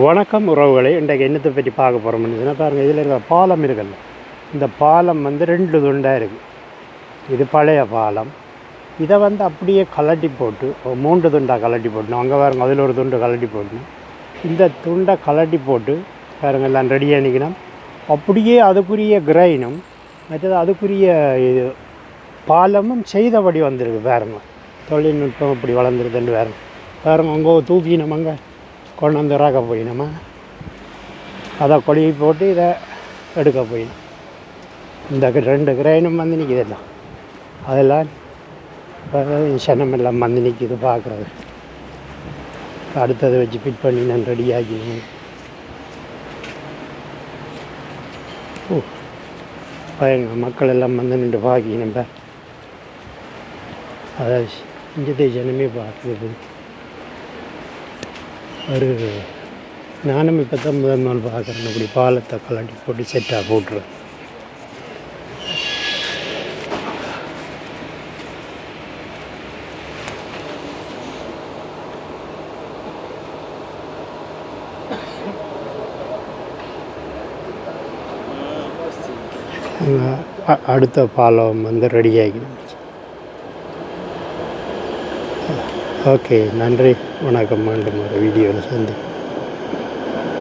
வணக்கம் உறவுகளை இன்றைக்கு என்னத்தை பற்றி பார்க்க போகிறோம்னு பாருங்கள் இதில் இருக்கிற பாலம் இருக்குல்ல இந்த பாலம் வந்து ரெண்டு துண்டாக இருக்குது இது பழைய பாலம். இதை வந்து அப்படியே கலட்டி போட்டு மூன்று துண்டாக கலட்டி போட்டணும் அங்கே பாருங்க அதில் ஒரு துண்டு கலட்டி போட்டணும் இந்த துண்டை கலட்டி போட்டு பாருங்கள் எல்லாம் ரெடியாக நிற்கணும் அப்படியே அதுக்குரிய கிரைனும் மற்றது அதுக்குரிய இது பாலமும் செய்தபடி வந்திருக்கு பாருங்கள் தொழில்நுட்பம் இப்படி வளர்ந்துருதுன்னு வேறு பாருங்கள் அங்கே தூக்கினோம் அங்கே. கொண்டு வந்து இறக்க போயினோமா. அதை கொழுவி போட்டு இதை எடுக்க போயினோம். இந்த ரெண்டு கிரைனும் வந்து நிற்கிதெல்லாம் அதெல்லாம் சனமெல்லாம் வந்து நிற்கிது பார்க்குறது. அடுத்ததை வச்சு ஃபிட் பண்ணி நான் ரெடி ஆக்கினேன் ஓ பயங்க மக்கள் எல்லாம் வந்து நின்று பார்க்கணும். அதை இஞ்சத்தை ஜனமே பார்க்குறது ஒரு நானும் இப்போ தான் முதல் நாள் பார்க்குறேன். அப்படி பாலத்தை கலட்டி போட்டு செட்டாக போட்டுருவேன் அடுத்த பாலம் வந்து ரெடியாகி ஓகே நன்றி வணக்கம் மீண்டும் ஒரு வீடியோவில் சந்தி